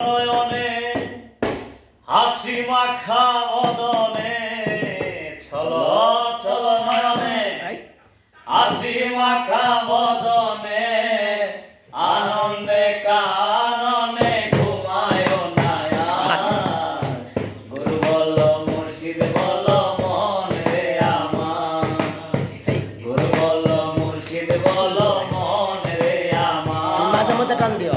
নয়নে, হাসি মাখা বদনে ছল ছল নয়নে, হাসি মাখা বদনে, আনন্দে কাননে ঘুমায় না আর। গুরু বল মুর্শিদ বল মন আমার। গুরু বল মুর্শিদ বল মন আমার। মাঝে মধ্যে টান দিও।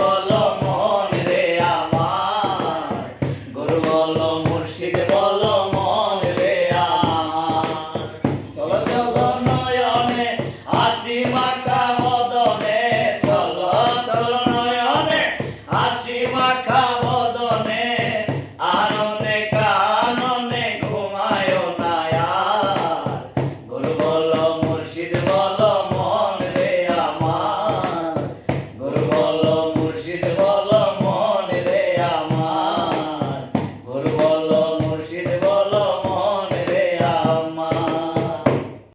বলো মন রে আমার। গুরু বলো